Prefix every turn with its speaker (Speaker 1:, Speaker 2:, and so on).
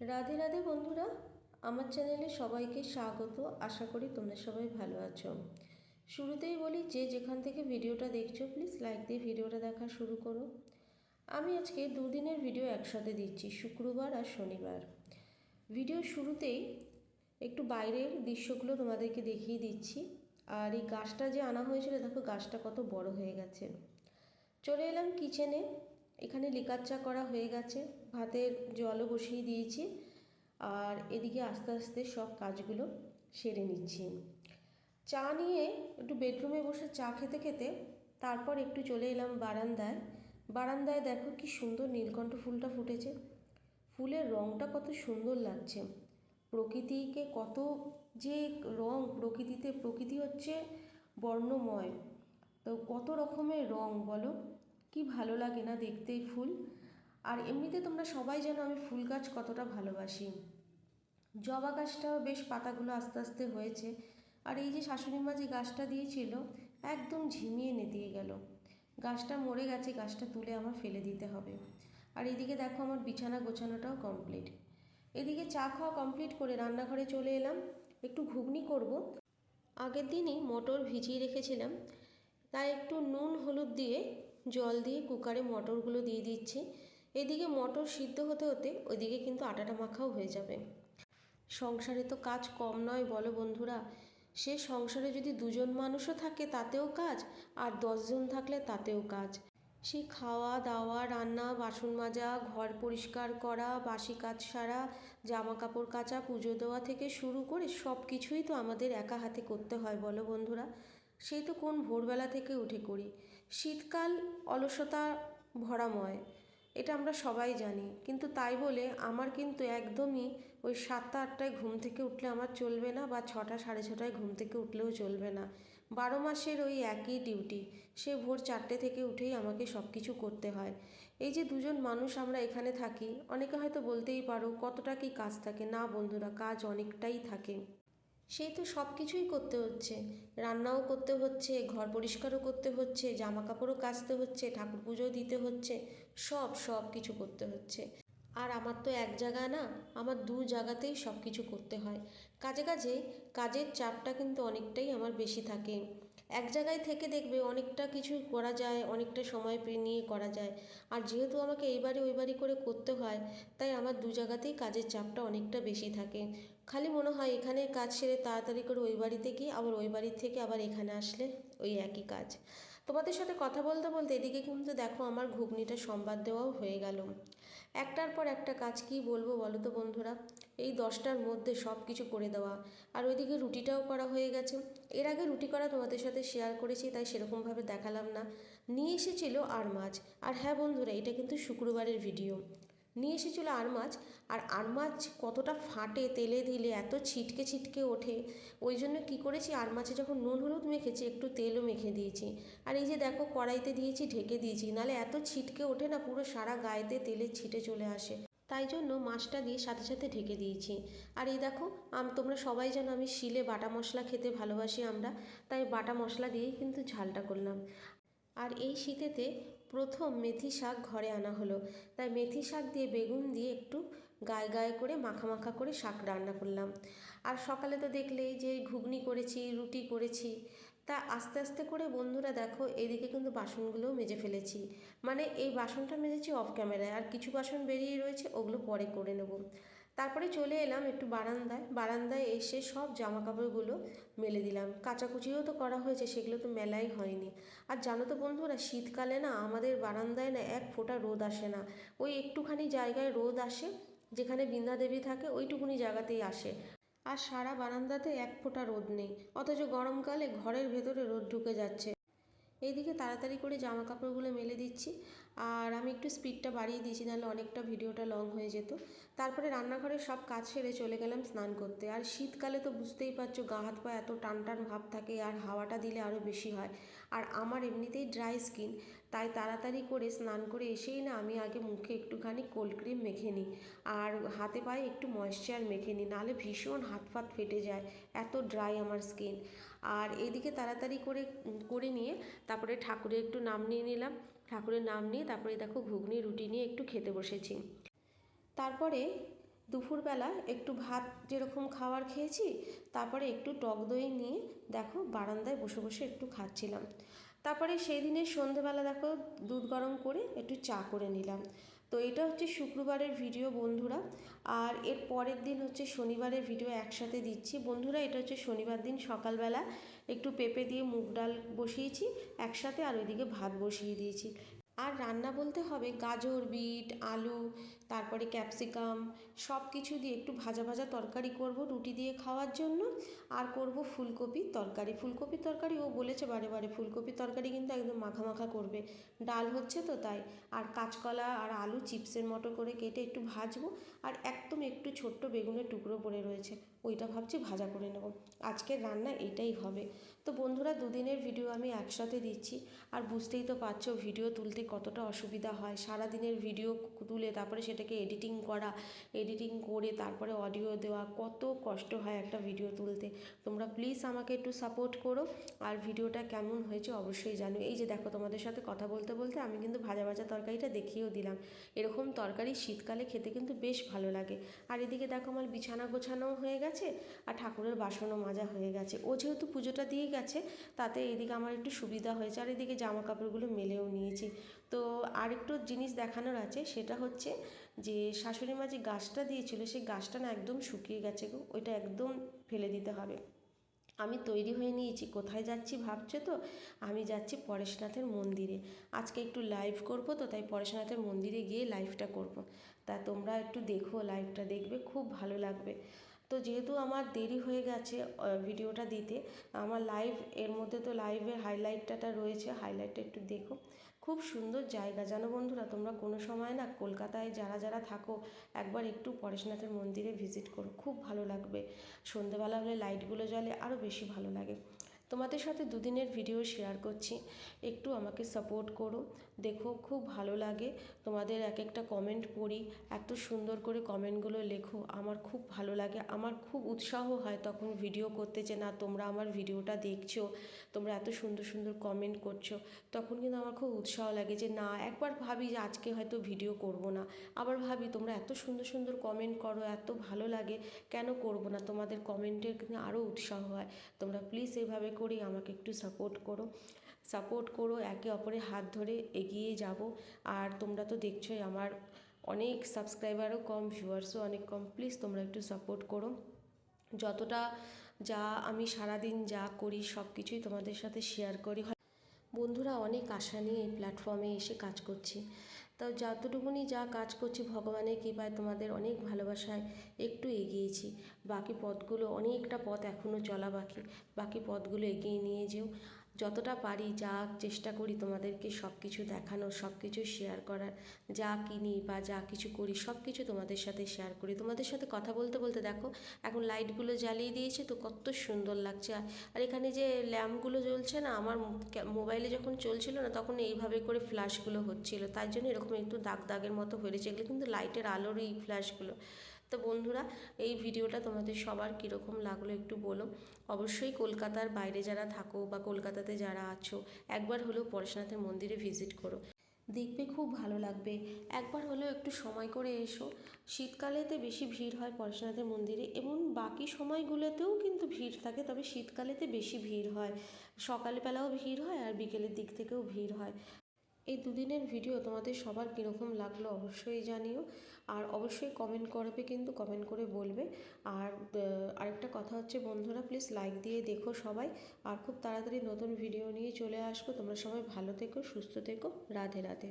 Speaker 1: রাধে রাধে বন্ধুরা, আমার চ্যানেলে সবাইকে স্বাগত। আশা করি তোমরা সবাই ভালো আছো। শুরুতেই বলি যে যেখান থেকে ভিডিওটা দেখছ প্লিজ লাইক দিয়ে ভিডিওটা দেখা শুরু করো। আমি আজকে দুদিনের ভিডিও একসাথে দিচ্ছি, শুক্রবার আর শনিবার। ভিডিও শুরুতেই একটু বাইরের দৃশ্যগুলো তোমাদেরকে দেখিয়ে দিচ্ছি। আর এই গাছটা যে আনা হয়েছিল, দেখো গাছটা কত বড় হয়ে গেছে। চলে এলাম কিচেনে এখানে লিকার চা করা হয়ে গেছে। ভাতের জলও বসিয়ে দিয়েছি আর এদিকে আস্তে আস্তে সব কাজগুলো সেরে নিচ্ছি। চা নিয়ে একটু বেডরুমে বসে চা খেতে খেতে তারপর একটু চলে এলাম বারান্দায়। বারান্দায় দেখো কি সুন্দর নীলকণ্ঠ ফুলটা ফুটেছে। ফুলের রঙটা কত সুন্দর লাগছে। প্রকৃতিকে কত যে রং প্রকৃতিতে, প্রকৃতি হচ্ছে বর্ণময়। তো কত রকমের রং বলো? কি ভালো লাগে না দেখতে ফুল। আর এমনিতে তোমরা সবাই জানো আমি ফুল গাছ কতটা ভালোবাসি। জবা গাছটাও বেশ পাতাগুলো আস্তে আস্তে হয়েছে, আর এই যে শাশুড়ি মা যে গাছটা দিয়েছিল, একদম ঝিমিয়ে নেতিয়ে গেল। গাছটা মরে গেছে, গাছটা তুলে আমার ফেলে দিতে হবে। আর এদিকে দেখো আমার বিছানা গোছানোটাও কমপ্লিট এদিকে চা খাওয়া কমপ্লিট করে রান্নাঘরে চলে এলাম। একটু ঘুগনি করব। আগের দিনই মটর ভিজিয়ে রেখেছিলাম, তাই একটু নুন, হলুদ দিয়ে জল দিয়ে কুকারে মটরগুলো দিয়ে দিচ্ছি। এদিকে মটর সিদ্ধ হতে হতে ওইদিকে কিন্তু আটাটা মাখাও হয়ে যাবে। সংসারে তো কাজ কম নয়, বলো বন্ধুরা। সে সংসারে যদি দুজন মানুষও থাকে, তাতেও কাজ, আর দশজন থাকলে তাতেও কাজ। সে খাওয়া, দাওয়া, রান্না, বাসন মাজা, ঘর পরিষ্কার করা, বাসি কাজ সারা জামা কাপড় কাচা, পুজো দেওয়া থেকে শুরু করে সব কিছুই তো আমাদের একা হাতে করতে হয়, বলো বন্ধুরা। সেই তো কোন ভোরবেলা থেকে উঠে করি। শীতকাল অলসতা, ভরাময়। এটা আমরা সবাই জানি। কিন্তু তাই বলে আমার কিন্তু একদমই ওই সাতটা, আটটায় ঘুম থেকে উঠলে আমার চলবে না বা ছটা, সাড়ে ছটায় ঘুম থেকে উঠলেও চলবে না। বারো মাসের ওই একই ডিউটি সে ভোর চারটে থেকে উঠেই আমাকে সব কিছু করতে হয়। এই যে দুজন মানুষ আমরা এখানে থাকি, অনেকে হয়তো বলতেই পারো কতটা কি কাজ থাকে। না বন্ধুরা, কাজ অনেকটাই থাকে। সেই তো সব কিছুই করতে হচ্ছে। রান্নাও করতে হচ্ছে, ঘর পরিষ্কারও করতে হচ্ছে জামা কাপড়ও কাচতে হচ্ছে, ঠাকুর পুজো দিতে হচ্ছে, সব সব কিছু করতে হচ্ছে। আর আমার তো এক জায়গা না, আমার দু জায়গাতেই সব কিছু করতে হয়। কাজে কাজে কাজের চাপটা কিন্তু অনেকটাই আমার বেশি থাকে। এক জায়গায় থেকে দেখবে অনেকটা কিছু করা যায়, অনেকটা সময় নিয়ে করা যায়। আর যেহেতু আমাকে এই বাড়ি ওই বাড়ি করে করতে হয়, তাই আমার দু জায়গাতেই কাজের চাপটা অনেকটা বেশি থাকে। খালি মনে হয় এখানে কাজ সেরে তাড়াতাড়ি করে ওই বাড়িতে গিয়ে আবার ওই বাড়ির থেকে আবার এখানে আসলে ওই একই কাজ। তোমাদের সাথে কথা বলতে বলতে এদিকে কিন্তু দেখো আমার ঘুগনিটা সম্বাদ দেওয়াও হয়ে গেল। একটার পর একটা কাজ কি বলব বলো তো বন্ধুরা? এই দশটার মধ্যে সব কিছু করে দেওয়া। আর ওইদিকে রুটিটাও করা হয়ে গেছে। এর আগে রুটি করা তোমাদের সাথে শেয়ার করেছি, তাই সেরকমভাবে দেখালাম না। নিয়ে এসেছিল আর মাছ আর হ্যাঁ বন্ধুরা, এটা কিন্তু শুক্রবারের ভিডিও নিয়ে এসেছিল আর মাছ আর আর মাছ কতটা ফাটে তেলে দিলে, এত ছিটকে ছিটকে ওঠে। ওই জন্য কী করেছি আর মাছে যখন নুন হলুদ মেখেছি, একটু তেলও মেখে দিয়েছি। আর এই যে দেখো, কড়াইতে দিয়েছি, ঢেকে দিয়েছি। নাহলে এত ছিটকে ওঠে না, পুরো সারা গায়েতে তেলের ছিটে চলে আসে। তাই জন্য মাছটা দিয়ে সাথে সাথে ঢেকে দিয়েছি। আর এই দেখো, আম তোমরা সবাই জানো, আমি শিলে বাটা মশলা খেতে ভালোবাসি আমরা। তাই বাটা মশলা দিয়েই কিন্তু ঝালটা করলাম। আর এই শীতেতে প্রথম মেথি শাক ঘরে আনা হলো। তাই মেথি শাক দিয়ে বেগুন দিয়ে একটু গায়ে গায়ে করে, মাখা মাখা করে শাক রান্না করলাম। আর সকালে তো দেখলেই যে ঘুগনি করেছি, রুটি করেছি। তা আস্তে আস্তে করে বন্ধুরা দেখো, এদিকে কিন্তু বাসনগুলোও মেজে ফেলেছি। মানে এই বাসনটা মেজেছি অফ ক্যামেরায় আর কিছু বাসন বেরিয়ে রয়েছে, ওগুলো পরে করে নেব। তারপরে চলে এলাম একটু বারান্দায়। বারান্দায় এসে সব জামা কাপড়গুলো মেলে দিলাম। কাচাকুচিও তো করা হয়েছে, সেগুলো তো মেলাই হয়নি। আর জানো তো বন্ধুরা, শীতকালে না আমাদের বারান্দায় না এক ফোঁটা রোদ আসে না। ওই একটুখানি জায়গায় রোদ আসে, যেখানে বৃন্দা দেবী থাকে, ওইটুকুনি জায়গাতেই আসে। আর সারা বারান্দাতে এক ফোঁটা রোদ নেই। অথচ গরমকালে ঘরের ভেতরে রোদ ঢুকে যাচ্ছে। এইদিকে তাড়াতাড়ি করে জামা কাপড়গুলো মেলে দিচ্ছি। আর আমি একটু স্পিডটা বাড়িয়ে দিয়েছি, নাহলে অনেকটা ভিডিওটা লং হয়ে যেত। তারপরে রান্নাঘরের সব কাজ সেরে চলে গেলাম স্নান করতে। আর শীতকালে তো বুঝতেই পারছ, গা হাত পা এত টান টান ভাব থাকে, আর হাওয়াটা দিলে আরও বেশি হয়। আর আমার এমনিতেই ড্রাই স্কিন, তাই তাড়াতাড়ি করে স্নান করে এসেই না আমি আগে মুখে একটুখানি কোল্ড ক্রিম মেখে নিই। আর হাতে পায়ে একটু ময়েশ্চার মেখে নিই, নাহলে ভীষণ হাত ফাত ফেটে যায়, এত ড্রাই আমার স্কিন। আর এদিকে তাড়াতাড়ি করে করে নিয়ে তারপরে ঠাকুরের একটু নাম নিয়ে নিলাম। ঠাকুরের নাম নিয়ে তারপরে দেখো ঘুগনি, রুটি নিয়ে একটু খেতে বসেছি। তারপরে দুপুরবেলা একটু ভাত যেরকম খাবার খেয়েছি, তারপরে একটু টক দই নিয়ে দেখো বারান্দায় বসে বসে একটু খাচ্ছিলাম। তারপরে সেই দিনের সন্ধেবেলা দেখো দুধ গরম করে একটু চা করে নিলাম। তো এটা হচ্ছে শুক্রবারের ভিডিও বন্ধুরা। আর এর পরের দিন হচ্ছে শনিবারের ভিডিও একসাথে দিচ্ছি। বন্ধুরা, এটা হচ্ছে শনিবার দিন সকালবেলা। একটু পেঁপে দিয়ে মুগ ডাল বসিয়েছি, একসাথে আর ওইদিকে ভাত বসিয়ে দিয়েছি। আর রান্না বলতে হবে গাজর, বিট, আলু, তারপরে ক্যাপসিকাম সব কিছু দিয়ে একটু ভাজা ভাজা তরকারি করব রুটি দিয়ে খাওয়ার জন্য। আর করব ফুলকপির তরকারি। ফুলকপির তরকারি, ও বলেছে বারে বারে ফুলকপির তরকারি কিন্তু একদম মাখা মাখা করবে। ডাল হচ্ছে তো তাই। আর কাঁচকলা আর আলু চিপসের মতো করে কেটে একটু ভাজবো। আর একদম একটু ছোট্ট বেগুনের টুকরো পড়ে রয়েছে। ওইটা ভাবছি ভাজা করে নেব। আজকের রান্না এটাই হবে। তো বন্ধুরা, দুদিনের ভিডিও আমি একসাথে দিচ্ছি। আর বুঝতেই তো পারছ, ভিডিও তুলতে কতটা অসুবিধা হয় সারা দিনের ভিডিও তুলে তারপরে সেটাকে এডিটিং করা এডিটিং করে তারপরে অডিও দেওয়া, কত কষ্ট হয় একটা ভিডিও তুলতে। তোমরা প্লিজ আমাকে একটু সাপোর্ট করো, আর ভিডিওটা কেমন হয়েছে অবশ্যই জানো এই যে দেখো তোমাদের সাথে কথা বলতে বলতে আমি কিন্তু ভাজা ভাজা তরকারিটা দেখিয়েও দিলাম। এরকম তরকারি শীতকালে খেতে কিন্তু বেশ ভালো লাগে। আর এদিকে দেখো আমার বিছানা গোছানোও হয়ে গেছে, আর ঠাকুরের বাসনও মাজা হয়ে গেছে। ও যেহেতু পুজোটা দিয়ে গেছে, তাতে এদিকে আমার একটু সুবিধা হয়েছে, আর এদিকে জামা কাপড়গুলো মেলেও নিয়েছি। তো আরেকটু জিনিস দেখানোর আছে, সেটা হচ্ছে যে শাশুড়ি মা যে গাছটা দিয়েছিল, সেই গাছটা না একদম শুকিয়ে গেছে গো, ওইটা একদম ফেলে দিতে হবে। আমি তৈরি হয়ে নিয়েছি, কোথায় যাচ্ছি ভাবছ তো? আমি যাচ্ছি পরেশনাথের মন্দিরে। আজকে একটু লাইভ করব তো, তাই পরেশনাথের মন্দিরে গিয়ে লাইভটা করব। তা তোমরা একটু দেখো লাইভটা দেখবে, খুব ভালো লাগবে। তো যেহেতু আমার দেরি হয়ে গেছে ভিডিওটা দিতে, আমার লাইভ এর মধ্যে তো লাইভের হাইলাইটটা রয়েছে হাইলাইটটা একটু দেখো। খুব সুন্দর জায়গা। জানো বন্ধুরা, তোমরা কোনো সময় না কলকাতায় যারা যারা থাকো, একবার একটু পরেশনাথের মন্দিরে ভিজিট করো। খুব ভালো লাগবে। সন্ধেবেলা হলে লাইটগুলো জ্বলে আরও বেশি ভালো লাগে। তোমাদের সাথে দুদিনের ভিডিও শেয়ার করছি। একটু আমাকে সাপোর্ট করো। দেখো, খুব ভালো লাগে। তোমাদের এক একটা কমেন্ট পড়ি। এত সুন্দর করে কমেন্টগুলো লেখো। আমার খুব ভালো লাগে। আমার খুব উৎসাহ হয় তখন ভিডিও করতে যে, না, তোমরা আমার ভিডিওটা দেখছ। তোমরা এত সুন্দর সুন্দর কমেন্ট করছ। তখন কিন্তু আমার খুব উৎসাহ লাগে যে, না, একবার ভাবি যে, আজকে হয়তো ভিডিও করব না। আবার ভাবি, তোমরা এত সুন্দর সুন্দর কমেন্ট করো, এত ভালো লাগে। কেন করব না? তোমাদের কমেন্টের কিন্তু আরও উৎসাহ হয়। তোমরা প্লিজ এভাবে করেই আমাকে একটু সাপোর্ট করো। সাপোর্ট করো, একে অপরের হাত ধরে এগিয়ে যাব। আর তোমরা তো দেখছোই, আমার অনেক সাবস্ক্রাইবারও কম ভিউয়ার্সও অনেক কম। প্লিজ তোমরা একটু সাপোর্ট করো। যতটা যা আমি সারাদিন যা করি সব কিছুই তোমাদের সাথে শেয়ার করি। বন্ধুরা, অনেক আশা নিয়ে এই প্ল্যাটফর্মে এসে কাজ করছি। তো যতটুকুনি যা কাজ করছি ভগবানের কৃপায় তোমাদের অনেক ভালোবাসায় একটু এগিয়েছি। বাকি পথগুলো অনেকটা পথ এখনও চলা বাকি। বাকি পথগুলো এগিয়ে নিয়ে যেও। যতটা পারি, যা চেষ্টা করি তোমাদেরকে সব কিছু দেখানোর সব কিছু শেয়ার করার, যা কিনি বা যা কিছু করি সব কিছু তোমাদের সাথে শেয়ার করি। তোমাদের সাথে কথা বলতে বলতে দেখো, এখন লাইটগুলো জ্বালিয়ে দিয়েছে তো কত সুন্দর লাগছে। আর এখানে যে ল্যাম্পগুলো জ্বলছে না, আমার মোবাইলে যখন চলছিল না, তখন এইভাবে করে ফ্ল্যাশগুলো হচ্ছিল। তাই জন্য এরকম একটু দাগ দাগের মতো হয়েছে, এগুলো কিন্তু লাইটের আলোরই ফ্ল্যাশগুলো তো বন্ধুরা, এই ভিডিওটা তোমাদের সবার কীরকম লাগল একটু বলো। অবশ্যই কলকাতার বাইরে যারা থাকো বা কলকাতাতে যারা আছো, একবার হলেও পরেশনাথের মন্দিরে ভিজিট করো। দেখবে খুব ভালো লাগবে। একবার হলেও একটু সময় করে এসো। শীতকালেতে বেশি ভিড় হয় পরেশনাথের মন্দিরে এবং বাকি সময়গুলোতেও কিন্তু ভিড় থাকে, তবে শীতকালেতে বেশি ভিড় হয়। সকালবেলাও ভিড় হয় আর বিকেলের দিক থেকেও ভিড় হয়। এই দুদিনের ভিডিও তোমাদের সবার কীরকম লাগল অবশ্যই জানিও। আর অবশ্যই কমেন্ট করবে কিন্তু কমেন্ট করে বলবে। আর আরেকটা কথা হচ্ছে বন্ধুরা প্লিজ লাইক দিয়ে দেখো সবাই। আর খুব তাড়াতাড়ি নতুন ভিডিও নিয়ে চলে আসব। তোমরা সবাই ভালো থেকো, সুস্থ থেকো। রাধে রাধে।